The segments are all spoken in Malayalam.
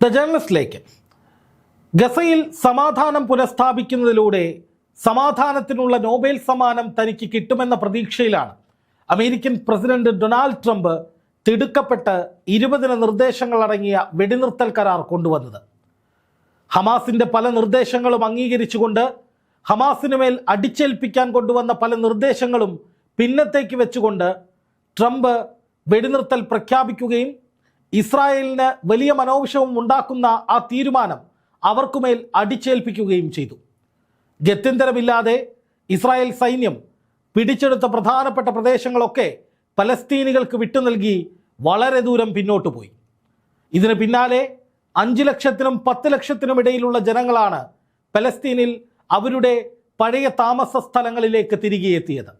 ദ ജേർണലിസ്റ്റിലേക്ക്. ഗസയിൽ സമാധാനം പുനഃസ്ഥാപിക്കുന്നതിലൂടെ സമാധാനത്തിനുള്ള നോബേൽ സമ്മാനം തനിക്ക് കിട്ടുമെന്ന പ്രതീക്ഷയിലാണ്. അമേരിക്കൻ പ്രസിഡന്റ് ഡൊണാൾഡ് ട്രംപ് തിടുക്കപ്പെട്ട് ഇരുപതിന് നിർദ്ദേശങ്ങൾ അടങ്ങിയ വെടിനിർത്തൽ കരാർ കൊണ്ടുവന്നത്. ഹമാസിന്റെ പല നിർദ്ദേശങ്ങളും അംഗീകരിച്ചുകൊണ്ട് ഹമാസിന് മേൽ അടിച്ചേൽപ്പിക്കാൻ കൊണ്ടുവന്ന പല നിർദ്ദേശങ്ങളും പിന്നത്തേക്ക് വെച്ചുകൊണ്ട് ട്രംപ് വെടിനിർത്തൽ പ്രഖ്യാപിക്കുകയും ഇസ്രായേലിന് വലിയ മനോവിഷവും ഉണ്ടാക്കുന്ന ആ തീരുമാനം അവർക്കുമേൽ അടിച്ചേൽപ്പിക്കുകയും ചെയ്തു. ഗത്യന്തരമില്ലാതെ ഇസ്രായേൽ സൈന്യം പിടിച്ചെടുത്ത പ്രധാനപ്പെട്ട പ്രദേശങ്ങളൊക്കെ പലസ്തീനികൾക്ക് വിട്ടു നൽകി വളരെ ദൂരം പിന്നോട്ട് പോയി. ഇതിന് പിന്നാലെ അഞ്ച് ലക്ഷത്തിനും പത്ത് ലക്ഷത്തിനും ഇടയിലുള്ള ജനങ്ങളാണ് പലസ്തീനിൽ അവരുടെ പഴയ താമസ സ്ഥലങ്ങളിലേക്ക് തിരികെ എത്തിയത്.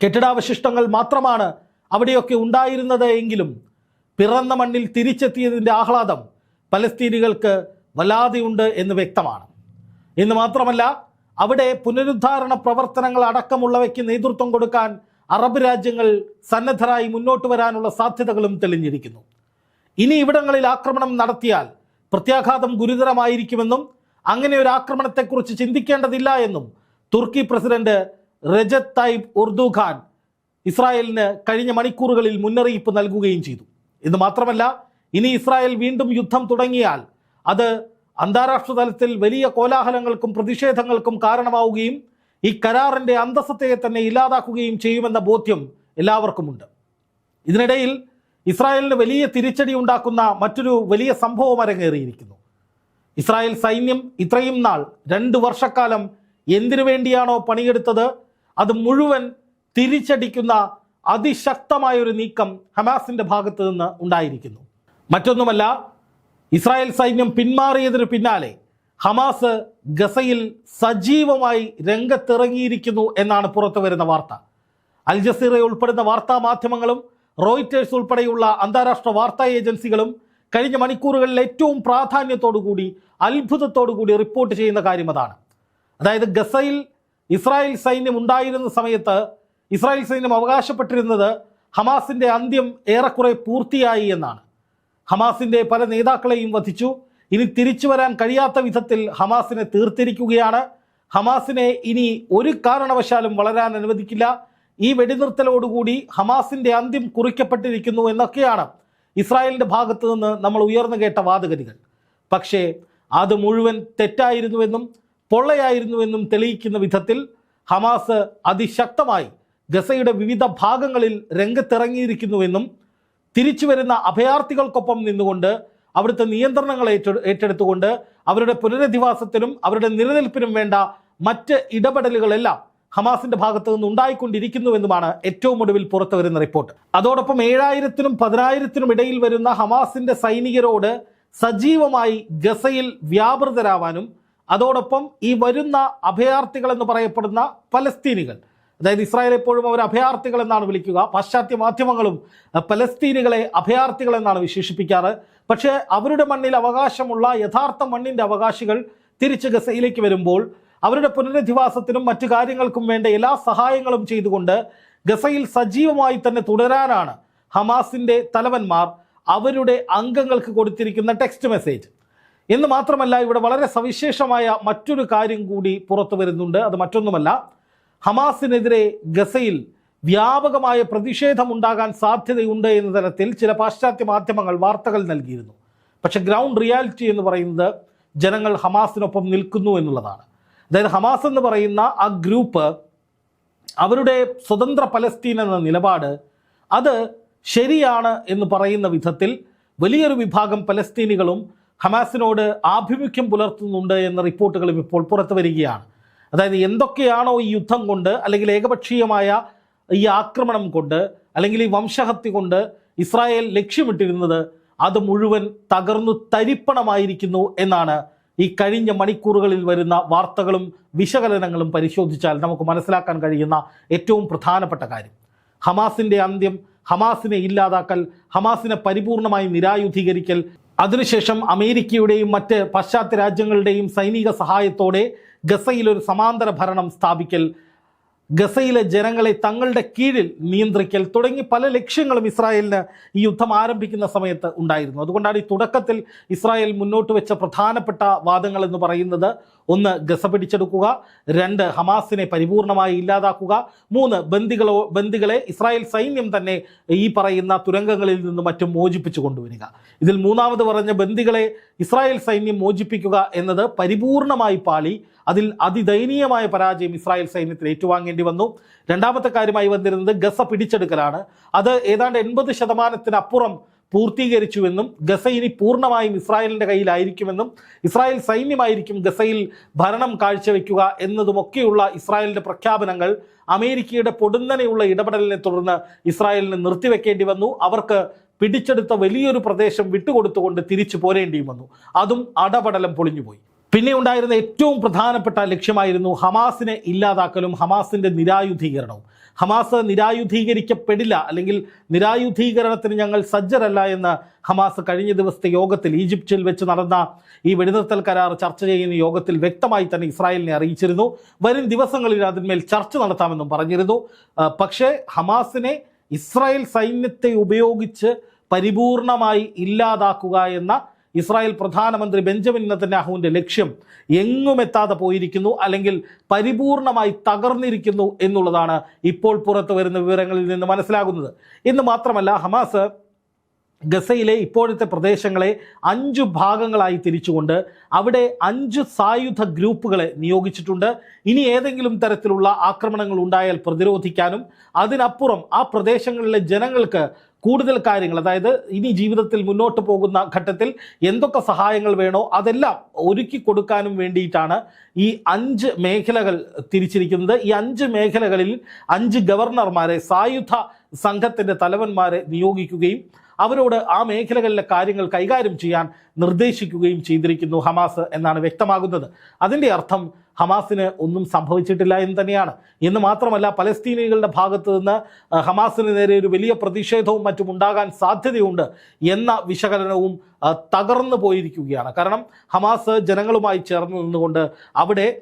കെട്ടിടാവശിഷ്ടങ്ങൾ മാത്രമാണ് അവിടെയൊക്കെ ഉണ്ടായിരുന്നത് എങ്കിലും പിറന്ന മണ്ണിൽ തിരിച്ചെത്തിയതിന്റെ ആഹ്ലാദം പലസ്തീനികൾക്ക് വല്ലാതെയുണ്ട് എന്ന് വ്യക്തമാണ്. എന്ന് മാത്രമല്ല അവിടെ പുനരുദ്ധാരണ പ്രവർത്തനങ്ങൾ അടക്കമുള്ളവയ്ക്ക് നേതൃത്വം കൊടുക്കാൻ അറബ് രാജ്യങ്ങൾ സന്നദ്ധരായി മുന്നോട്ട് വരാനുള്ള സാധ്യതകളും തെളിഞ്ഞിരിക്കുന്നു. ഇനി ഇവിടങ്ങളിൽ ആക്രമണം നടത്തിയാൽ പ്രത്യാഘാതം ഗുരുതരമായിരിക്കുമെന്നും അങ്ങനെ ഒരു ആക്രമണത്തെക്കുറിച്ച് ചിന്തിക്കേണ്ടതില്ല എന്നും തുർക്കി പ്രസിഡന്റ് റജത് തൈബ് ഉർദുഖാൻ ഇസ്രായേലിന് കഴിഞ്ഞ മണിക്കൂറുകളിൽ മുന്നറിയിപ്പ് നൽകുകയും ചെയ്തു. ഇത് മാത്രമല്ല ഇനി ഇസ്രായേൽ വീണ്ടും യുദ്ധം തുടങ്ങിയാൽ അത് അന്താരാഷ്ട്ര തലത്തിൽ വലിയ കോലാഹലങ്ങൾക്കും പ്രതിഷേധങ്ങൾക്കും കാരണമാവുകയും ഈ കരാറിന്റെ അന്തസ്സത്തെ തന്നെ ഇല്ലാതാക്കുകയും ചെയ്യുമെന്ന ബോധ്യം എല്ലാവർക്കുമുണ്ട്. ഇതിനിടയിൽ ഇസ്രായേലിന് വലിയ തിരിച്ചടി ഉണ്ടാക്കുന്ന മറ്റൊരു വലിയ സംഭവം അരങ്ങേറിയിരിക്കുന്നു. ഇസ്രായേൽ സൈന്യം ഇത്രയും നാൾ രണ്ട് വർഷക്കാലം എന്തിനു വേണ്ടിയാണോ പണിയെടുത്തത്? അത് മുഴുവൻ തിരിച്ചടിക്കുന്ന അതിശക്തമായ ഒരു നീക്കം ഹമാസിന്റെ ഭാഗത്ത് നിന്ന് ഉണ്ടായിരിക്കുന്നു. മറ്റൊന്നുമല്ല ഇസ്രായേൽ സൈന്യം പിന്മാറിയതിന് പിന്നാലെ ഹമാസ് ഗസയിൽ സജീവമായി രംഗത്തിറങ്ങിയിരിക്കുന്നു എന്നാണ് പുറത്തു വരുന്ന വാർത്ത. അൽ ജസീറ ഉൾപ്പെടുന്ന വാർത്താ മാധ്യമങ്ങളും റോയിറ്റേഴ്സ് ഉൾപ്പെടെയുള്ള അന്താരാഷ്ട്ര വാർത്താ ഏജൻസികളും കഴിഞ്ഞ മണിക്കൂറുകളിൽ ഏറ്റവും പ്രാധാന്യത്തോടുകൂടി അത്ഭുതത്തോടുകൂടി റിപ്പോർട്ട് ചെയ്യുന്ന കാര്യം അതാണ്. അതായത് ഗസയിൽ ഇസ്രായേൽ സൈന്യം ഉണ്ടായിരുന്ന സമയത്ത് ഇസ്രായേൽ സൈന്യം അവകാശപ്പെട്ടിരുന്നത് ഹമാസിന്റെ അന്ത്യം ഏറെക്കുറെ പൂർത്തിയായി എന്നാണ്. ഹമാസിന്റെ പല നേതാക്കളെയും വധിച്ചു. ഇനി തിരിച്ചു വരാൻ കഴിയാത്ത വിധത്തിൽ ഹമാസിനെ തീർത്തിരിക്കുകയാണ്. ഹമാസിനെ ഇനി ഒരു കാരണവശാലും വളരാൻ അനുവദിക്കില്ല. ഈ വെടിനിർത്തലോടുകൂടി ഹമാസിന്റെ അന്ത്യം കുറിക്കപ്പെട്ടിരിക്കുന്നു എന്നൊക്കെയാണ് ഇസ്രായേലിന്റെ ഭാഗത്തു നിന്ന് നമ്മൾ ഉയർന്നു കേട്ട വാദഗതികൾ. പക്ഷേ അത് മുഴുവൻ തെറ്റായിരുന്നുവെന്നും പൊള്ളയായിരുന്നുവെന്നും തെളിയിക്കുന്ന വിധത്തിൽ ഹമാസ് അതിശക്തമായി ഗസയുടെ വിവിധ ഭാഗങ്ങളിൽ രംഗത്തിറങ്ങിയിരിക്കുന്നുവെന്നും തിരിച്ചു വരുന്ന അഭയാർത്ഥികൾക്കൊപ്പം നിന്നുകൊണ്ട് അവിടുത്തെ നിയന്ത്രണങ്ങൾ ഏറ്റെടു ഏറ്റെടുത്തുകൊണ്ട് അവരുടെ പുനരധിവാസത്തിനും അവരുടെ നിലനിൽപ്പിനും വേണ്ട മറ്റ് ഇടപെടലുകളെല്ലാം ഹമാസിന്റെ ഭാഗത്ത് നിന്ന് ഉണ്ടായിക്കൊണ്ടിരിക്കുന്നുവെന്നുമാണ് ഏറ്റവും ഒടുവിൽ പുറത്തു വരുന്ന റിപ്പോർട്ട്. അതോടൊപ്പം ഏഴായിരത്തിനും പതിനായിരത്തിനും ഇടയിൽ വരുന്ന ഹമാസിന്റെ സൈനികരോട് സജീവമായി ഗസയിൽ വ്യാപൃതരാവാനും അതോടൊപ്പം ഈ വരുന്ന അഭയാർത്ഥികൾ എന്ന് പറയപ്പെടുന്ന പലസ്തീനികൾ അതായത് ഇസ്രായേൽ എപ്പോഴും അവർ അഭയാർത്ഥികൾ എന്നാണ് വിളിക്കുക. പാശ്ചാത്യ മാധ്യമങ്ങളും പലസ്തീനുകളെ അഭയാർത്ഥികൾ എന്നാണ് വിശേഷിപ്പിക്കാറ്. പക്ഷേ അവരുടെ മണ്ണിൽ അവകാശമുള്ള യഥാർത്ഥ മണ്ണിന്റെ അവകാശികൾ തിരിച്ച് ഗസയിലേക്ക് വരുമ്പോൾ അവരുടെ പുനരധിവാസത്തിനും മറ്റു കാര്യങ്ങൾക്കും വേണ്ട എല്ലാ സഹായങ്ങളും ചെയ്തുകൊണ്ട് ഗസയിൽ സജീവമായി തന്നെ തുടരാനാണ് ഹമാസിന്റെ തലവന്മാർ അവരുടെ അംഗങ്ങൾക്ക് കൊടുത്തിരിക്കുന്ന ടെക്സ്റ്റ് മെസ്സേജ് എന്ന് മാത്രമല്ല ഇവിടെ വളരെ സവിശേഷമായ മറ്റൊരു കാര്യം കൂടി പുറത്തു വരുന്നുണ്ട്. അത് മറ്റൊന്നുമല്ല ഹമാസിനെതിരെ ഗസയിൽ വ്യാപകമായ പ്രതിഷേധമുണ്ടാകാൻ സാധ്യതയുണ്ട് എന്ന തരത്തിൽ ചില പാശ്ചാത്യ മാധ്യമങ്ങൾ വാർത്തകൾ നൽകിയിരുന്നു. പക്ഷെ ഗ്രൗണ്ട് റിയാലിറ്റി എന്ന് പറയുന്നത് ജനങ്ങൾ ഹമാസിനൊപ്പം നിൽക്കുന്നു എന്നുള്ളതാണ്. അതായത് ഹമാസ് എന്ന് പറയുന്ന ആ ഗ്രൂപ്പ് അവരുടെ സ്വതന്ത്ര പലസ്തീൻ എന്ന നിലപാട് അത് ശരിയാണ് എന്ന് പറയുന്ന വിധത്തിൽ വലിയൊരു വിഭാഗം പലസ്തീനികളും ഹമാസിനോട് ആഭിമുഖ്യം പുലർത്തുന്നുണ്ട് എന്ന റിപ്പോർട്ടുകളും ഇപ്പോൾ പുറത്തു വരികയാണ് അതായത് എന്തൊക്കെയാണോ ഈ യുദ്ധം കൊണ്ട് അല്ലെങ്കിൽ ഏകപക്ഷീയമായ ഈ ആക്രമണം കൊണ്ട് അല്ലെങ്കിൽ ഈ വംശഹത്യ കൊണ്ട് ഇസ്രായേൽ ലക്ഷ്യമിട്ടിരുന്നത് അത് മുഴുവൻ തകർന്നു തരിപ്പണമായിരിക്കുന്നു എന്നാണ് ഈ കഴിഞ്ഞ മണിക്കൂറുകളിൽ വരുന്ന വാർത്തകളും വിശകലനങ്ങളും പരിശോധിച്ചാൽ നമുക്ക് മനസ്സിലാക്കാൻ കഴിയുന്ന ഏറ്റവും പ്രധാനപ്പെട്ട കാര്യം. ഹമാസിന്റെ അന്ത്യം ഹമാസിനെ ഇല്ലാതാക്കൽ ഹമാസിനെ പരിപൂർണമായി നിരായുധീകരിക്കൽ അതിനുശേഷം അമേരിക്കയുടെയും മറ്റ് പാശ്ചാത്യ രാജ്യങ്ങളുടെയും സൈനിക സഹായത്തോടെ ഗസയിൽ ഒരു സമാന്തര ഭരണം സ്ഥാപിക്കൽ ഗസയിലെ ജനങ്ങളെ തങ്ങളുടെ കീഴിൽ നിയന്ത്രിക്കൽ തുടങ്ങി പല ലക്ഷ്യങ്ങളും ഇസ്രായേലിന് ഈ യുദ്ധം ആരംഭിക്കുന്ന സമയത്ത് ഉണ്ടായിരുന്നു. അതുകൊണ്ടാണ് ഈ തുടക്കത്തിൽ ഇസ്രായേൽ മുന്നോട്ട് വെച്ച പ്രധാനപ്പെട്ട വാദങ്ങൾ എന്ന് പറയുന്നത്. ഒന്ന് ഗസ പിടിച്ചെടുക്കുക. രണ്ട് ഹമാസിനെ പരിപൂർണമായി ഇല്ലാതാക്കുക. മൂന്ന് ബന്ദികളോ ബന്ദികളെ ഇസ്രായേൽ സൈന്യം തന്നെ ഈ പറയുന്ന തുരങ്കങ്ങളിൽ നിന്ന് മറ്റും മോചിപ്പിച്ചു കൊണ്ടുവരിക. ഇതിൽ മൂന്നാമത് പറഞ്ഞ ബന്ദികളെ ഇസ്രായേൽ സൈന്യം മോചിപ്പിക്കുക എന്നത് പരിപൂർണമായി പാളി. അതിൽ അതിദയനീയമായ പരാജയം ഇസ്രായേൽ സൈന്യത്തിന് ഏറ്റുവാങ്ങേണ്ടി വന്നു. രണ്ടാമത്തെ കാര്യമായി വന്നിരുന്നത് ഗസ പിടിച്ചെടുക്കലാണ്. അത് ഏതാണ്ട് എൺപത് ശതമാനത്തിനപ്പുറം പൂർത്തീകരിച്ചുവെന്നും ഗസ ഇനി പൂർണമായും ഇസ്രായേലിന്റെ കയ്യിലായിരിക്കുമെന്നും ഇസ്രായേൽ സൈന്യമായിരിക്കും ഗസയിൽ ഭരണം കാഴ്ചവെക്കുക എന്നതുമൊക്കെയുള്ള ഇസ്രായേലിന്റെ പ്രഖ്യാപനങ്ങൾ അമേരിക്കയുടെ പൊടുന്നനെയുള്ള ഇടപെടലിനെ തുടർന്ന് ഇസ്രായേലിന് നിർത്തിവെക്കേണ്ടി വന്നു. അവർക്ക് പിടിച്ചെടുത്ത വലിയൊരു പ്രദേശം വിട്ടുകൊടുത്തുകൊണ്ട് തിരിച്ചു പോരേണ്ടിയും വന്നു. അതും അടപടലം പൊളിഞ്ഞുപോയി. പിന്നെ ഉണ്ടായിരുന്ന ഏറ്റവും പ്രധാനപ്പെട്ട ലക്ഷ്യമായിരുന്നു ഹമാസിനെ ഇല്ലാതാക്കലും ഹമാസിന്റെ നിരായുധീകരണവും. ഹമാസ് നിരായുധീകരിക്കപ്പെടില്ല അല്ലെങ്കിൽ നിരായുധീകരണത്തിന് ഞങ്ങൾ സജ്ജരല്ല എന്ന് ഹമാസ് കഴിഞ്ഞ ദിവസത്തെ യോഗത്തിൽ ഈജിപ്തിൽ വെച്ച് നടന്ന ഈ വെടിനിർത്തൽ കരാർ ചർച്ച ചെയ്യുന്ന യോഗത്തിൽ വ്യക്തമായി തന്നെ ഇസ്രായേലിനെ അറിയിച്ചിരുന്നു. വരും ദിവസങ്ങളിൽ അതിന്മേൽ ചർച്ച നടത്താമെന്നും പറഞ്ഞിരുന്നു. പക്ഷേ ഹമാസിനെ ഇസ്രായേൽ സൈന്യത്തെ ഉപയോഗിച്ച് പരിപൂർണമായി ഇല്ലാതാക്കുക എന്ന ഇസ്രായേൽ പ്രധാനമന്ത്രി ബെഞ്ചമിൻ നെത്തന്യാഹുവിന്റെ ലക്ഷ്യം എങ്ങും എത്താതെ പോയിരിക്കുന്നു അല്ലെങ്കിൽ പരിപൂർണമായി തകർന്നിരിക്കുന്നു എന്നുള്ളതാണ് ഇപ്പോൾ പുറത്തു വരുന്ന വിവരങ്ങളിൽ നിന്ന് മനസ്സിലാകുന്നത്. എന്ന് മാത്രമല്ല ഹമാസ് ഗസയിലെ ഇപ്പോഴത്തെ പ്രദേശങ്ങളെ അഞ്ച് ഭാഗങ്ങളായി തിരിച്ചുകൊണ്ട് അവിടെ അഞ്ച് സായുധ ഗ്രൂപ്പുകളെ നിയോഗിച്ചിട്ടുണ്ട്. ഇനി ഏതെങ്കിലും തരത്തിലുള്ള ആക്രമണങ്ങൾ ഉണ്ടായാൽ പ്രതിരോധിക്കാനും അതിനപ്പുറം ആ പ്രദേശങ്ങളിലെ ജനങ്ങൾക്ക് കൂടുതൽ കാര്യങ്ങൾ അതായത് ഇനി ജീവിതത്തിൽ മുന്നോട്ട് പോകുന്ന ഘട്ടത്തിൽ എന്തൊക്കെ സഹായങ്ങൾ വേണോ അതെല്ലാം ഒരുക്കി കൊടുക്കാനും വേണ്ടിയിട്ടാണ് ഈ അഞ്ച് മേഖലകൾ തിരിച്ചിരിക്കുന്നത്. ഈ അഞ്ച് മേഖലകളിൽ അഞ്ച് ഗവർണർമാരെ സായുധ സംഘത്തിന്റെ തലവന്മാരെ നിയോഗിക്കുകയും അവരോട് ആ മേഖലകളിലെ കാര്യങ്ങൾ കൈകാര്യം ചെയ്യാൻ നിർദ്ദേശിക്കുകയും ചെയ്തിരിക്കുന്നു ഹമാസ് എന്നാണ് വ്യക്തമാകുന്നത്. അതിന്റെ അർത്ഥം ഹമാസിന് ഒന്നും സംഭവിച്ചിട്ടില്ല എന്ന് തന്നെയാണ്. എന്ന് മാത്രമല്ല പലസ്തീനികളുടെ ഭാഗത്ത് നിന്ന് ഹമാസിന് നേരെ ഒരു വലിയ പ്രതിഷേധവും മറ്റും ഉണ്ടാകാൻ സാധ്യതയുണ്ട് എന്ന വിശകലനവും തകർന്നു പോയിരിക്കുകയാണ്. കാരണം ഹമാസ് ജനങ്ങളുമായി ചേർന്ന് നിന്നുകൊണ്ട് അവിടെ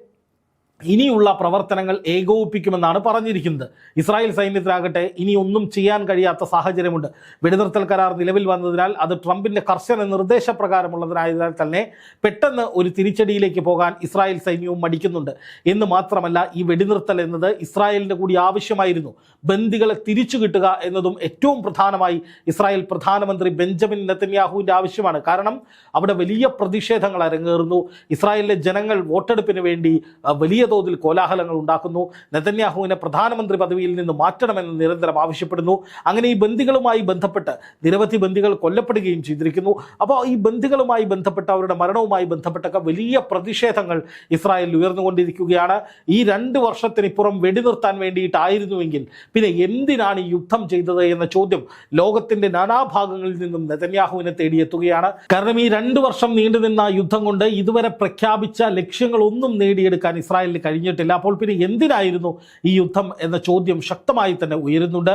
ഇനിയുള്ള പ്രവർത്തനങ്ങൾ ഏകോപിപ്പിക്കുമെന്നാണ് പറഞ്ഞിരിക്കുന്നത്. ഇസ്രായേൽ സൈന്യത്തിനാകട്ടെ ഇനി ഒന്നും ചെയ്യാൻ കഴിയാത്ത സാഹചര്യമുണ്ട്. വെടിനിർത്തൽ കരാർ നിലവിൽ വന്നതിനാൽ അത് ട്രംപിന്റെ കർശന നിർദ്ദേശപ്രകാരമുള്ളതിനായതിനാൽ തന്നെ പെട്ടെന്ന് ഒരു തിരിച്ചടിയിലേക്ക് പോകാൻ ഇസ്രായേൽ സൈന്യവും മടിക്കുന്നുണ്ട്. എന്ന് മാത്രമല്ല ഈ വെടിനിർത്തൽ എന്നത് ഇസ്രായേലിന്റെ കൂടി ആവശ്യമായിരുന്നു. ബന്ദികളെ തിരിച്ചു കിട്ടുക എന്നതും ഏറ്റവും പ്രധാനമായി ഇസ്രായേൽ പ്രധാനമന്ത്രി ബെഞ്ചമിൻ നെത്തന്യാഹുവിന്റെ ആവശ്യമാണ്. കാരണം അവിടെ വലിയ പ്രതിഷേധങ്ങൾ അരങ്ങേറുന്നു. ഇസ്രായേലിലെ ജനങ്ങൾ വോട്ടെടുപ്പിന് വേണ്ടി വലിയ തോതിൽ കോലാഹലങ്ങൾ ഉണ്ടാക്കുന്നു. നെതന്യാഹുവിനെ പ്രധാനമന്ത്രി പദവിയിൽ നിന്ന് മാറ്റണമെന്ന് നിരന്തരം ആവശ്യപ്പെടുന്നു. അങ്ങനെ ഈ ബന്ദികളുമായി ബന്ധപ്പെട്ട് നിരവധി ബന്ദികൾ കൊല്ലപ്പെടുകയും ചെയ്തിരിക്കുന്നു. അപ്പോൾ ഈ ബന്ദികളുമായി ബന്ധപ്പെട്ട് അവരുടെ മരണവുമായി ബന്ധപ്പെട്ടൊക്കെ വലിയ പ്രതിഷേധങ്ങൾ ഇസ്രായേലിൽ ഉയർന്നുകൊണ്ടിരിക്കുകയാണ്. ഈ രണ്ട് വർഷത്തിനിപ്പുറം വെടിനിർത്താൻ വേണ്ടിയിട്ടായിരുന്നുവെങ്കിൽ പിന്നെ എന്തിനാണ് ഈ യുദ്ധം ചെയ്തത് എന്ന ചോദ്യം ലോകത്തിന്റെ നാനാഭാഗങ്ങളിൽ നിന്നും നെതന്യാഹുവിനെ തേടിയെത്തുകയാണ്. കാരണം ഈ രണ്ട് വർഷം നീണ്ടുനിന്ന യുദ്ധം കൊണ്ട് ഇതുവരെ പ്രഖ്യാപിച്ച ലക്ഷ്യങ്ങളൊന്നും നേടിയെടുക്കാൻ ഇസ്രായേലിന് കഴിഞ്ഞിട്ടില്ല. അപ്പോൾ പിന്നെ എന്തിനായിരുന്നു ഈ യുദ്ധം എന്ന ചോദ്യം ശക്തമായി തന്നെ ഉയരുന്നുണ്ട്.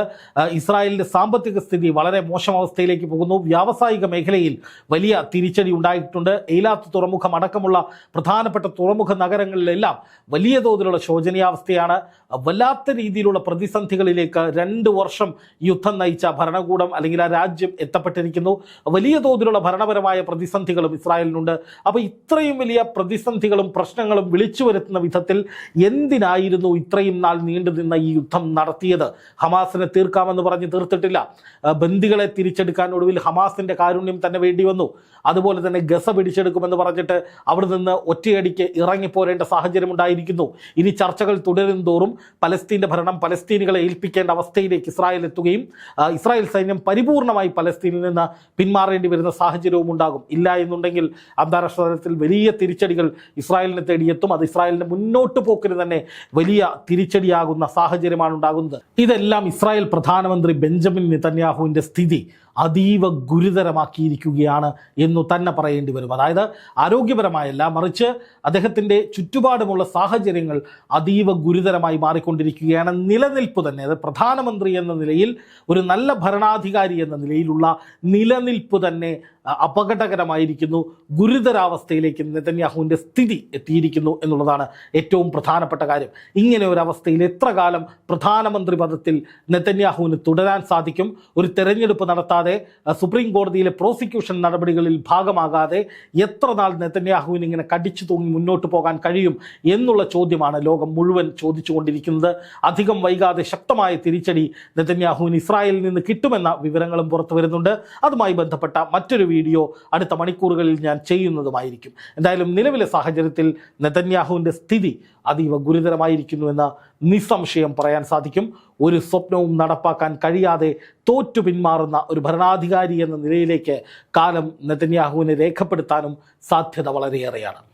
ഇസ്രായേലിന്റെ സാമ്പത്തിക സ്ഥിതി വളരെ മോശം അവസ്ഥയിലേക്ക് പോകുന്നു. വ്യാവസായിക മേഖലയിൽ വലിയ തിരിച്ചടി ഉണ്ടായിട്ടുണ്ട്. എയിലാത്ത് തുറമുഖം അടക്കമുള്ള പ്രധാനപ്പെട്ട തുറമുഖ നഗരങ്ങളിലെല്ലാം വലിയ തോതിലുള്ള ശോചനീയാവസ്ഥയാണ്. വല്ലാത്ത രീതിയിലുള്ള പ്രതിസന്ധികളിലേക്ക് രണ്ട് വർഷം യുദ്ധം നയിച്ച ഭരണകൂടം അല്ലെങ്കിൽ ആ രാജ്യം എത്തപ്പെട്ടിരിക്കുന്നു. വലിയ തോതിലുള്ള ഭരണപരമായ പ്രതിസന്ധികളും ഇസ്രായേലിനുണ്ട്. അപ്പോൾ ഇത്രയും വലിയ പ്രതിസന്ധികളും പ്രശ്നങ്ങളും വിളിച്ചു വരുത്തുന്ന വിധത്തിൽ എന്തിനായിരുന്നു ഇത്രയും നാൾ നീണ്ടു നിന്ന ഈ യുദ്ധം നടത്തിയത്? ഹമാസിനെ തീർക്കാമെന്ന് പറഞ്ഞ് തീർത്തിട്ടില്ല. ബന്ദികളെ തിരിച്ചെടുക്കാൻ ഒടുവിൽ ഹമാസിന്റെ കാരുണ്യം തന്നെ വേണ്ടി വന്നു. അതുപോലെ തന്നെ ഗസ പിടിച്ചെടുക്കുമെന്ന് പറഞ്ഞിട്ട് അവിടെ നിന്ന് ഒറ്റയടിക്ക് ഇറങ്ങിപ്പോരേണ്ട സാഹചര്യം ഉണ്ടായിരിക്കുന്നു. ഇനി ചർച്ചകൾ തുടരും തോറും ഭരണം പലസ്തീനുകളെ ഏൽപ്പിക്കേണ്ട അവസ്ഥയിലേക്ക് ഇസ്രായേൽ എത്തുകയും ഇസ്രായേൽ സൈന്യം പരിപൂർണമായി പലസ്തീനിൽ നിന്ന് പിന്മാറേണ്ടി വരുന്ന സാഹചര്യവും ഉണ്ടാകും. ഇല്ല എന്നുണ്ടെങ്കിൽ അന്താരാഷ്ട്ര തലത്തിൽ വലിയ തിരിച്ചടികൾ ഇസ്രായേലിനെ തേടിയെത്തും. അത് ഇസ്രായേലിന്റെ മുന്നോട്ട് പോക്കിന് തന്നെ വലിയ തിരിച്ചടിയാകുന്ന സാഹചര്യമാണ് ഉണ്ടാകുന്നത്. ഇതെല്ലാം ഇസ്രായേൽ പ്രധാനമന്ത്രി ബെഞ്ചമിൻ നെതന്യാഹുവിന്റെ സ്ഥിതി. അതീവ ഗുരുതരമാക്കിയിരിക്കുകയാണ് എന്നു തന്നെ പറയേണ്ടി വരും. അതായത് ആരോഗ്യപരമായല്ല മറിച്ച് അദ്ദേഹത്തിന്റെ ചുറ്റുപാടുമുള്ള സാഹചര്യങ്ങൾ അതീവ ഗുരുതരമായി മാറിക്കൊണ്ടിരിക്കുകയാണ് നിലനിൽപ്പ് തന്നെ. അത് പ്രധാനമന്ത്രി എന്ന നിലയിൽ ഒരു നല്ല ഭരണാധികാരി എന്ന നിലയിലുള്ള നിലനിൽപ്പ് തന്നെ അപകടകരമായിരിക്കുന്നു. ഗുരുതരാവസ്ഥയിലേക്ക് നെതന്യാഹുവിന്റെ സ്ഥിതി എത്തിയിരിക്കുന്നു എന്നുള്ളതാണ് ഏറ്റവും പ്രധാനപ്പെട്ട കാര്യം. ഇങ്ങനെ ഒരു അവസ്ഥയിൽ എത്ര കാലം പ്രധാനമന്ത്രി പദത്തിൽ നെതന്യാഹുവിന് തുടരാൻ സാധിക്കും? ഒരു തെരഞ്ഞെടുപ്പ് നടത്താതെ അ, സുപ്രീം കോടതിയിലെ പ്രോസിക്യൂഷൻ നടപടികളിൽ ഭാഗമാകാതെ എത്ര നാൾ നെത്തന്യാഹുവിന് ഇങ്ങനെ കടിച്ചു തൂങ്ങി മുന്നോട്ട് പോകാൻ കഴിയും എന്നുള്ള ചോദ്യമാണ് ലോകം മുഴുവൻ ചോദിച്ചുകൊണ്ടിരിക്കുന്നത്. അധികം വൈകാതെ ശക്തമായ തിരിച്ചടി നെതന്യാഹുവിന് ഇസ്രായേലിൽ നിന്ന് കിട്ടുമെന്ന വിവരങ്ങളും പുറത്തു വരുന്നുണ്ട്. അതുമായി ബന്ധപ്പെട്ട മറ്റൊരു വീഡിയോ അടുത്ത മണിക്കൂറുകളിൽ ഞാൻ ചെയ്യുന്നതുമായിരിക്കും. എന്തായാലും നിലവിലെ സാഹചര്യത്തിൽ നെതന്യാഹുവിന്റെ സ്ഥിതി അതീവ ഗുരുതരമായിരിക്കുന്നുവെന്ന് നിസ്സംശയം പറയാൻ സാധിക്കും. ഒരു സ്വപ്നവും നടപ്പാക്കാൻ കഴിയാതെ തോറ്റു പിന്മാറുന്ന ഒരു ഭരണാധികാരി എന്ന നിലയിലേക്ക് കാലം നെതന്യാഹുവിനെ രേഖപ്പെടുത്താനും സാധ്യത വളരെയേറെയാണ്.